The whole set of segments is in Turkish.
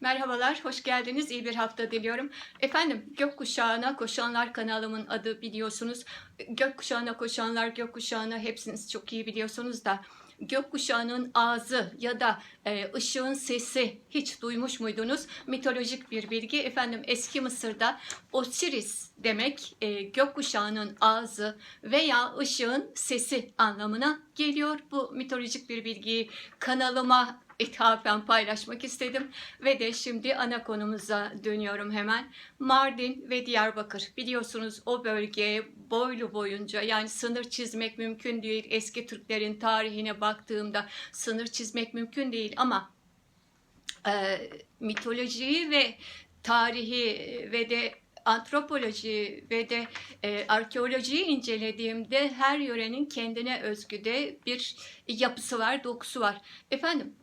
Merhabalar, hoş geldiniz. İyi bir hafta diliyorum. Efendim, Gökkuşağı'na koşanlar kanalımın adı biliyorsunuz. Gökkuşağı'na koşanlar, gökkuşağını hepsiniz çok iyi biliyorsunuz da gökkuşağının ağzı ya da e, ışığın sesi hiç duymuş muydunuz? Mitolojik bir bilgi. Efendim eski Mısır'da Osiris demek e, gökkuşağının ağzı veya ışığın sesi anlamına geliyor. Bu mitolojik bir bilgiyi kanalıma ithafen paylaşmak istedim. Ve de şimdi ana konumuza dönüyorum hemen. Mardin ve Diyarbakır. Biliyorsunuz o bölge boylu boyunca yani sınır çizmek mümkün değil. Eski Türklerin tarihine baktığımda sınır çizmek mümkün değil ama e, mitolojiyi ve tarihi ve de antropoloji ve de e, arkeolojiyi incelediğimde her yörenin kendine özgü de bir yapısı var, dokusu var. Efendim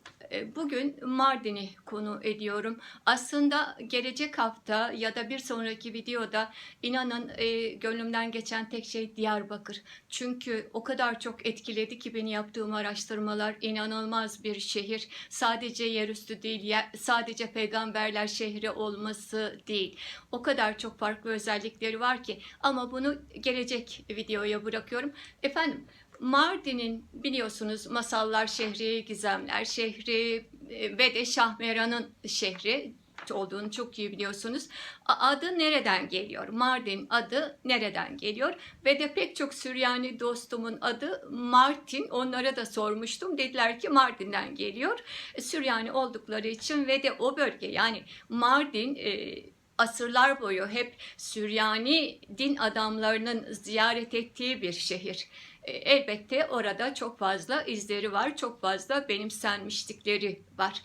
Bugün Mardin'i konu ediyorum. Aslında gelecek hafta ya da bir sonraki videoda inanın e, gönlümden geçen tek şey Diyarbakır. Çünkü o kadar çok etkiledi ki beni yaptığım araştırmalar inanılmaz bir şehir. Sadece yerüstü değil, yer, sadece peygamberler şehri olması değil. O kadar çok farklı özellikleri var ki ama bunu gelecek videoya bırakıyorum. Efendim Mardin'in biliyorsunuz masallar şehri, gizemler şehri e, ve de Şahmeran'ın şehri olduğunu çok iyi biliyorsunuz. Adı nereden geliyor? Mardin adı nereden geliyor? Ve de pek çok Süryani dostumun adı Martin. Onlara da sormuştum. Dediler ki Mardin'den geliyor. E, Süryani oldukları için ve de o bölge yani Mardin e, asırlar boyu hep Süryani din adamlarının ziyaret ettiği bir şehir. E, elbette orada çok fazla izleri var, çok fazla benimsenmişlikleri var.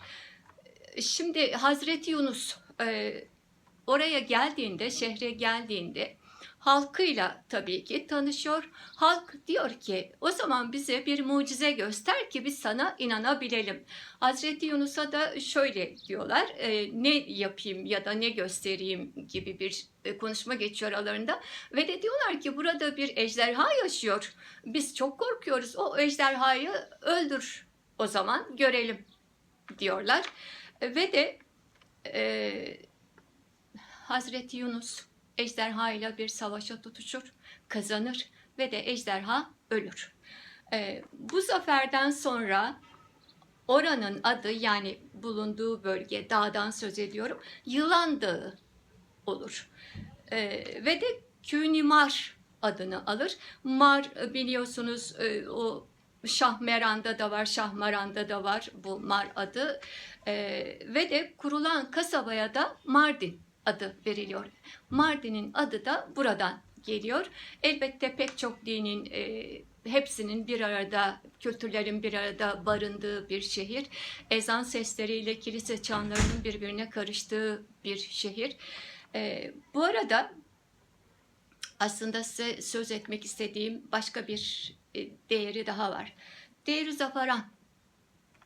E, şimdi Hazreti Yunus e, oraya geldiğinde, şehre geldiğinde halkıyla tabii ki tanışıyor. Halk diyor ki o zaman bize bir mucize göster ki biz sana inanabilelim. Hazreti Yunus'a da şöyle diyorlar e, ne yapayım ya da ne göstereyim gibi bir e, konuşma geçiyor aralarında. Ve de diyorlar ki burada bir ejderha yaşıyor. Biz çok korkuyoruz o ejderhayı öldür o zaman görelim diyorlar. Ve de e, Hazreti Yunus ejderha ile bir savaşa tutuşur, kazanır ve de ejderha ölür. E, bu zaferden sonra oranın adı yani bulunduğu bölge dağdan söz ediyorum Yılan Dağı olur. E, ve de Künimar adını alır. Mar biliyorsunuz e, o Şahmeran'da da var, Şahmaran'da da var bu Mar adı. E, ve de kurulan kasabaya da Mardin adı veriliyor. Mardin'in adı da buradan geliyor. Elbette pek çok dinin e, hepsinin bir arada, kültürlerin bir arada barındığı bir şehir. Ezan sesleriyle kilise çanlarının birbirine karıştığı bir şehir. E, bu arada aslında size söz etmek istediğim başka bir e, değeri daha var. Değeri Zafaran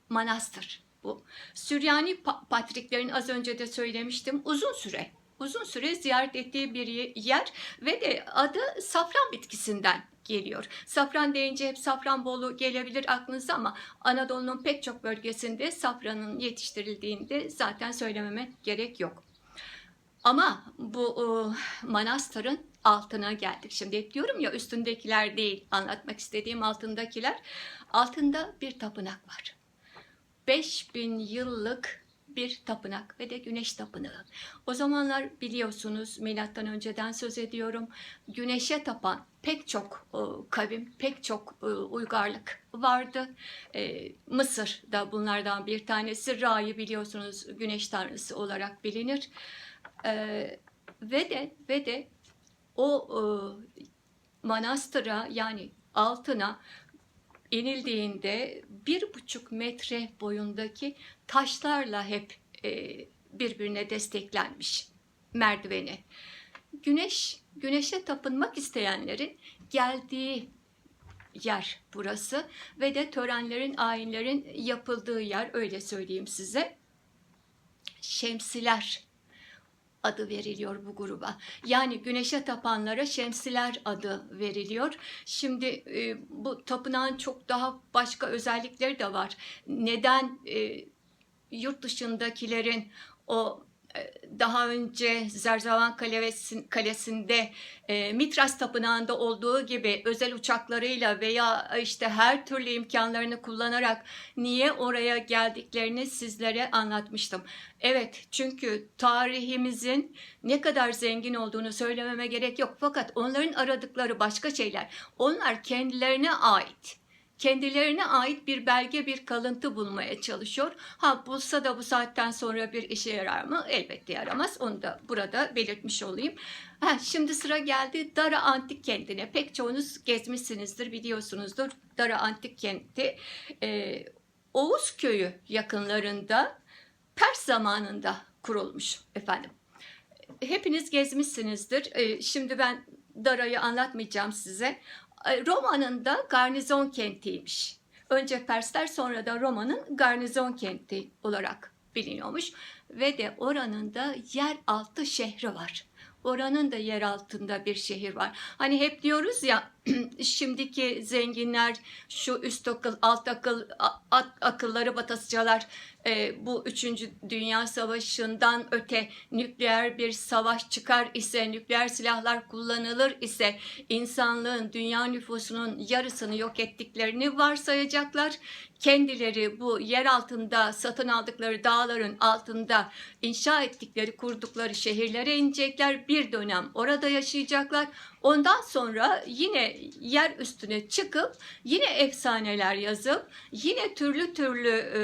Manastır bu. Süryani patriklerin az önce de söylemiştim uzun süre uzun süre ziyaret ettiği bir yer ve de adı safran bitkisinden geliyor. Safran deyince hep Safranbolu gelebilir aklınıza ama Anadolu'nun pek çok bölgesinde safranın yetiştirildiğinde zaten söylememe gerek yok. Ama bu e, manastırın altına geldik. Şimdi diyorum ya üstündekiler değil anlatmak istediğim altındakiler. Altında bir tapınak var. 5000 yıllık bir tapınak ve de güneş tapınağı. O zamanlar biliyorsunuz milattan önceden söz ediyorum. Güneşe tapan pek çok e, kavim, pek çok e, uygarlık vardı. E, Mısır da bunlardan bir tanesi. Ra'yı biliyorsunuz güneş tanrısı olarak bilinir. E, ve de ve de o e, manastıra yani altına inildiğinde bir buçuk metre boyundaki taşlarla hep e, birbirine desteklenmiş merdiveni. Güneş, güneşe tapınmak isteyenlerin geldiği yer burası ve de törenlerin, ayinlerin yapıldığı yer öyle söyleyeyim size. Şemsiler adı veriliyor bu gruba. Yani güneşe tapanlara şemsiler adı veriliyor. Şimdi e, bu tapınağın çok daha başka özellikleri de var. Neden e, yurt dışındakilerin o daha önce Zerzavan Kalesi- Kalesi'nde e, Mitras Tapınağı'nda olduğu gibi özel uçaklarıyla veya işte her türlü imkanlarını kullanarak niye oraya geldiklerini sizlere anlatmıştım. Evet çünkü tarihimizin ne kadar zengin olduğunu söylememe gerek yok. Fakat onların aradıkları başka şeyler. Onlar kendilerine ait kendilerine ait bir belge, bir kalıntı bulmaya çalışıyor. Ha bulsa da bu saatten sonra bir işe yarar mı? Elbette yaramaz. Onu da burada belirtmiş olayım. Ha, şimdi sıra geldi Dara Antik Kenti'ne. Pek çoğunuz gezmişsinizdir, biliyorsunuzdur. Dara Antik Kenti e, Oğuz Köyü yakınlarında Pers zamanında kurulmuş efendim. Hepiniz gezmişsinizdir. E, şimdi ben Dara'yı anlatmayacağım size. Roma'nın da garnizon kentiymiş. Önce Persler sonra da Roma'nın garnizon kenti olarak biliniyormuş. Ve de oranın da yeraltı şehri var. Oranın da yer altında bir şehir var. Hani hep diyoruz ya şimdiki zenginler şu üst akıl, alt akıl, at, akılları batasıcalar e, bu 3. Dünya Savaşı'ndan öte nükleer bir savaş çıkar ise, nükleer silahlar kullanılır ise insanlığın, dünya nüfusunun yarısını yok ettiklerini varsayacaklar. Kendileri bu yer altında satın aldıkları dağların altında inşa ettikleri, kurdukları şehirlere inecekler. Bir dönem orada yaşayacaklar. Ondan sonra yine yer üstüne çıkıp yine efsaneler yazıp yine türlü türlü e,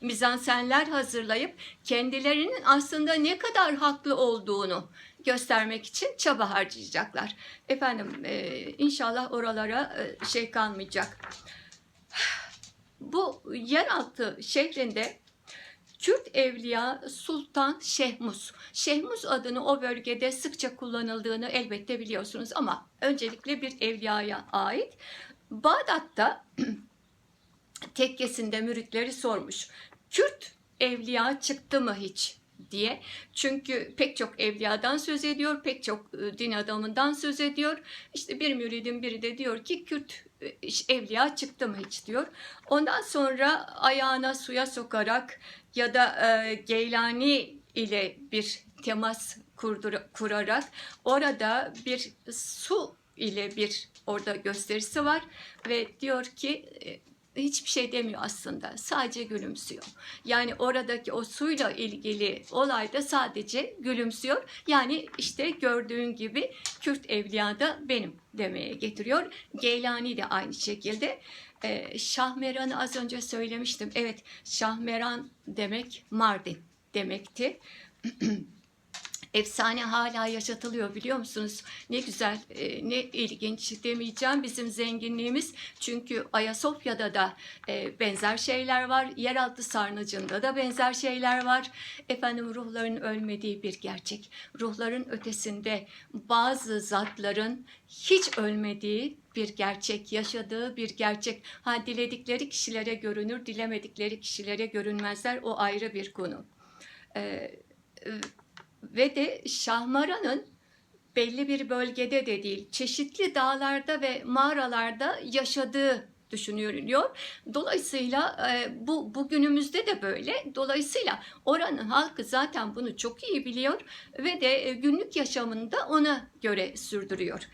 mizansenler hazırlayıp kendilerinin aslında ne kadar haklı olduğunu göstermek için çaba harcayacaklar. Efendim e, inşallah oralara e, şey kalmayacak. Bu yeraltı şehrinde Kürt evliya Sultan Şehmus. Şehmus adını o bölgede sıkça kullanıldığını elbette biliyorsunuz ama öncelikle bir evliyaya ait. Bağdat'ta tekkesinde müritleri sormuş. Kürt evliya çıktı mı hiç diye. Çünkü pek çok evliyadan söz ediyor, pek çok e, din adamından söz ediyor. İşte bir müridin biri de diyor ki Kürt e, evliya çıktı mı hiç diyor. Ondan sonra ayağına suya sokarak ya da e, Geylani ile bir temas kurdur- kurarak orada bir su ile bir orada gösterisi var ve diyor ki e, hiçbir şey demiyor aslında. Sadece gülümsüyor. Yani oradaki o suyla ilgili olayda sadece gülümsüyor. Yani işte gördüğün gibi Kürt evliya da benim demeye getiriyor. Geylani de aynı şekilde. Ee, Şahmeran'ı az önce söylemiştim. Evet Şahmeran demek Mardin demekti. Efsane hala yaşatılıyor biliyor musunuz? Ne güzel, e, ne ilginç demeyeceğim bizim zenginliğimiz. Çünkü Ayasofya'da da e, benzer şeyler var. Yeraltı sarnıcında da benzer şeyler var. Efendim ruhların ölmediği bir gerçek. Ruhların ötesinde bazı zatların hiç ölmediği bir gerçek, yaşadığı bir gerçek. Ha diledikleri kişilere görünür, dilemedikleri kişilere görünmezler. O ayrı bir konu. Ee, ve de Şahmaran'ın belli bir bölgede de değil, çeşitli dağlarda ve mağaralarda yaşadığı düşünülüyor. Dolayısıyla e, bu bugünümüzde de böyle. Dolayısıyla oranın halkı zaten bunu çok iyi biliyor ve de e, günlük yaşamını da ona göre sürdürüyor.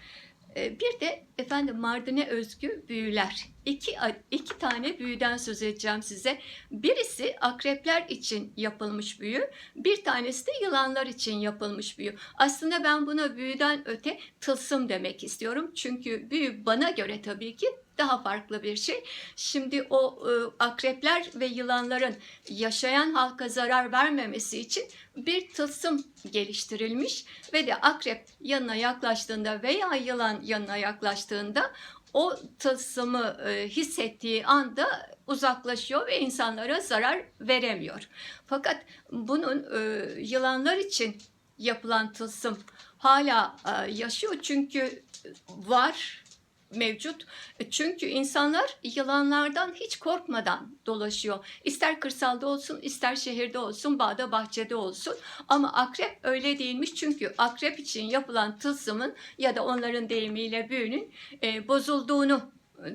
E, Bir de efendim Mardin'e özgü büyüler. İki, iki tane büyüden söz edeceğim size. Birisi akrepler için yapılmış büyü, bir tanesi de yılanlar için yapılmış büyü. Aslında ben buna büyüden öte tılsım demek istiyorum. Çünkü büyü bana göre tabii ki daha farklı bir şey. Şimdi o e, akrepler ve yılanların yaşayan halka zarar vermemesi için bir tılsım geliştirilmiş ve de akrep yanına yaklaştığında veya yılan yanına yaklaştığında o tılsımı e, hissettiği anda uzaklaşıyor ve insanlara zarar veremiyor. Fakat bunun e, yılanlar için yapılan tılsım hala e, yaşıyor çünkü var mevcut. Çünkü insanlar yılanlardan hiç korkmadan dolaşıyor. İster kırsalda olsun, ister şehirde olsun, bağda bahçede olsun. Ama akrep öyle değilmiş çünkü akrep için yapılan tılsımın ya da onların deyimiyle büyünün e, bozulduğunu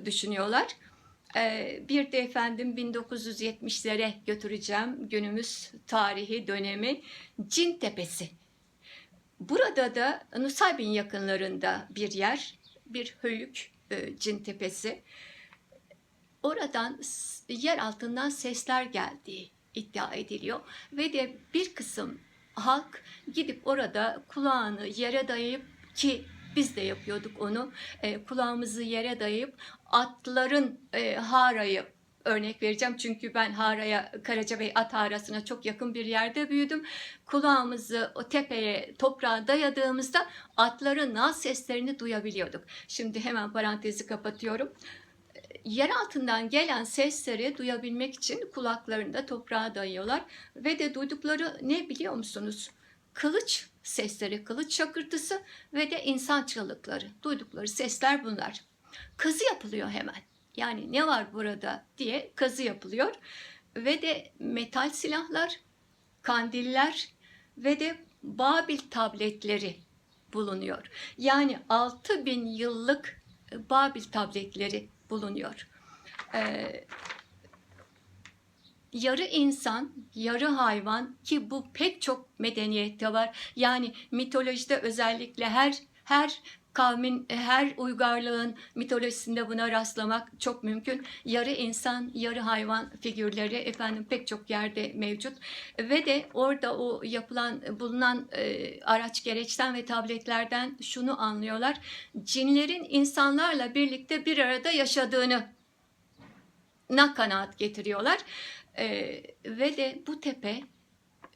düşünüyorlar. Ee, bir de efendim 1970'lere götüreceğim günümüz tarihi dönemi Cin Tepesi. Burada da Nusaybin yakınlarında bir yer, bir höyük e, Cin Tepesi. Oradan yer altından sesler geldiği iddia ediliyor ve de bir kısım halk gidip orada kulağını yere dayayıp ki biz de yapıyorduk onu e, kulağımızı yere dayayıp atların e, harayı örnek vereceğim çünkü ben Hara'ya Karacabey at harasına çok yakın bir yerde büyüdüm. Kulağımızı o tepeye toprağa dayadığımızda atların nal seslerini duyabiliyorduk. Şimdi hemen parantezi kapatıyorum yer altından gelen sesleri duyabilmek için kulaklarını da toprağa dayıyorlar ve de duydukları ne biliyor musunuz? Kılıç sesleri, kılıç şakırtısı ve de insan çığlıkları. Duydukları sesler bunlar. Kazı yapılıyor hemen. Yani ne var burada diye kazı yapılıyor ve de metal silahlar, kandiller ve de Babil tabletleri bulunuyor. Yani 6000 yıllık Babil tabletleri bulunuyor. Ee, yarı insan, yarı hayvan ki bu pek çok medeniyette var. Yani mitolojide özellikle her her kavmin, her uygarlığın mitolojisinde buna rastlamak çok mümkün. Yarı insan, yarı hayvan figürleri efendim pek çok yerde mevcut. Ve de orada o yapılan, bulunan e, araç gereçten ve tabletlerden şunu anlıyorlar. Cinlerin insanlarla birlikte bir arada yaşadığını na kanaat getiriyorlar. Ee, ve de bu tepe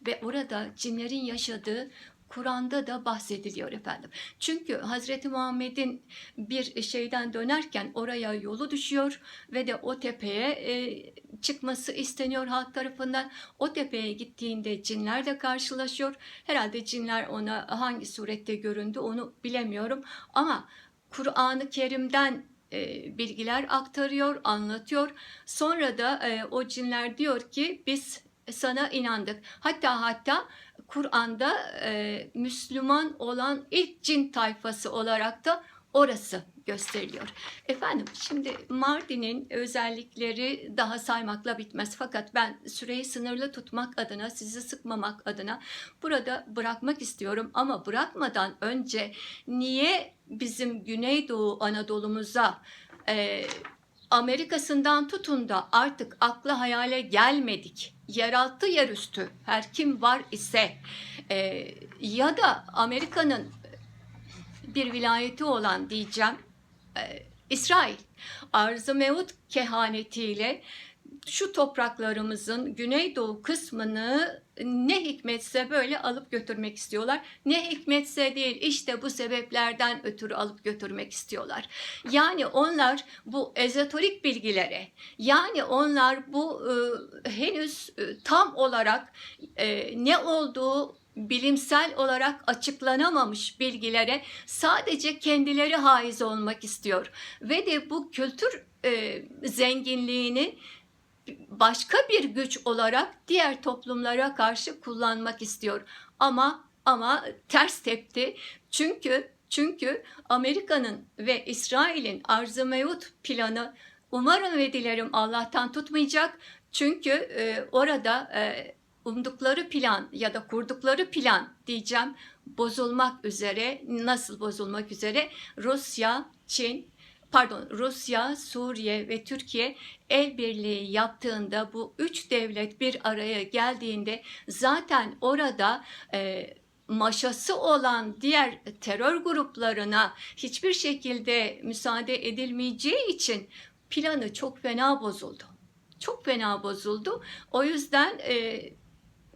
ve orada cinlerin yaşadığı Kur'an'da da bahsediliyor efendim. Çünkü Hazreti Muhammed'in bir şeyden dönerken oraya yolu düşüyor ve de o tepeye e, çıkması isteniyor halk tarafından. O tepeye gittiğinde cinlerle karşılaşıyor. Herhalde cinler ona hangi surette göründü onu bilemiyorum. Ama Kur'an-ı Kerim'den e, bilgiler aktarıyor, anlatıyor. Sonra da e, o cinler diyor ki biz sana inandık. Hatta hatta Kur'an'da e, Müslüman olan ilk cin tayfası olarak da orası gösteriliyor. Efendim şimdi Mardin'in özellikleri daha saymakla bitmez. Fakat ben süreyi sınırlı tutmak adına, sizi sıkmamak adına burada bırakmak istiyorum. Ama bırakmadan önce niye bizim Güneydoğu Anadolu'muza e, Amerika'sından tutun da artık akla hayale gelmedik. Yeraltı yerüstü her kim var ise e, ya da Amerika'nın bir vilayeti olan diyeceğim e, İsrail. Arz-ı Mevut kehanetiyle şu topraklarımızın güneydoğu kısmını ne hikmetse böyle alıp götürmek istiyorlar. Ne hikmetse değil işte bu sebeplerden ötürü alıp götürmek istiyorlar. Yani onlar bu ezoterik bilgilere yani onlar bu e, henüz e, tam olarak e, ne olduğu bilimsel olarak açıklanamamış bilgilere sadece kendileri haiz olmak istiyor ve de bu kültür e, zenginliğini başka bir güç olarak diğer toplumlara karşı kullanmak istiyor. Ama ama ters tepti. Çünkü çünkü Amerika'nın ve İsrail'in arz-ı mevut planı umarım ve dilerim Allah'tan tutmayacak. Çünkü e, orada e, umdukları plan ya da kurdukları plan diyeceğim bozulmak üzere. Nasıl bozulmak üzere? Rusya, Çin, pardon Rusya, Suriye ve Türkiye el birliği yaptığında bu üç devlet bir araya geldiğinde zaten orada e, maşası olan diğer terör gruplarına hiçbir şekilde müsaade edilmeyeceği için planı çok fena bozuldu. Çok fena bozuldu. O yüzden e,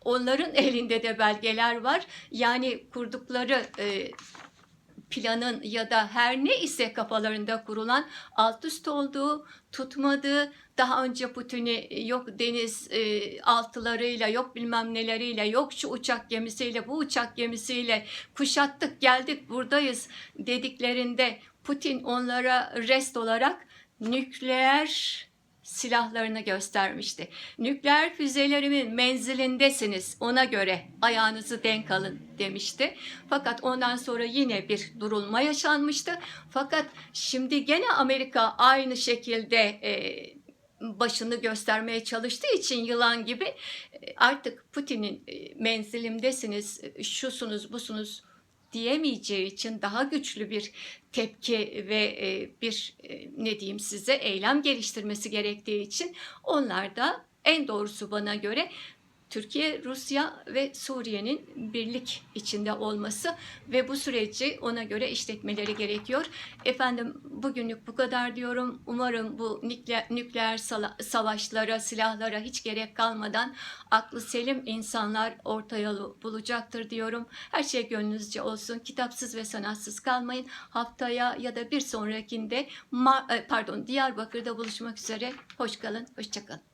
onların elinde de belgeler var. Yani kurdukları e, planın ya da her ne ise kafalarında kurulan alt üst olduğu, tutmadığı, daha önce Putin'i yok deniz e, altılarıyla, yok bilmem neleriyle, yok şu uçak gemisiyle, bu uçak gemisiyle kuşattık, geldik, buradayız dediklerinde Putin onlara rest olarak nükleer silahlarını göstermişti. Nükleer füzelerimin menzilindesiniz ona göre ayağınızı denk alın demişti. Fakat ondan sonra yine bir durulma yaşanmıştı. Fakat şimdi gene Amerika aynı şekilde e, başını göstermeye çalıştığı için yılan gibi e, artık Putin'in e, menzilimdesiniz, e, şusunuz, busunuz diyemeyeceği için daha güçlü bir tepki ve e, bir e, ne diyeyim size eylem geliştirmesi gerektiği için onlar da en doğrusu bana göre Türkiye, Rusya ve Suriye'nin birlik içinde olması ve bu süreci ona göre işletmeleri gerekiyor. Efendim bugünlük bu kadar diyorum. Umarım bu nükleer, nükleer savaşlara, silahlara hiç gerek kalmadan aklı selim insanlar orta yolu bulacaktır diyorum. Her şey gönlünüzce olsun. Kitapsız ve sanatsız kalmayın. Haftaya ya da bir sonrakinde e, pardon Diyarbakır'da buluşmak üzere. Hoş kalın, hoşça kalın.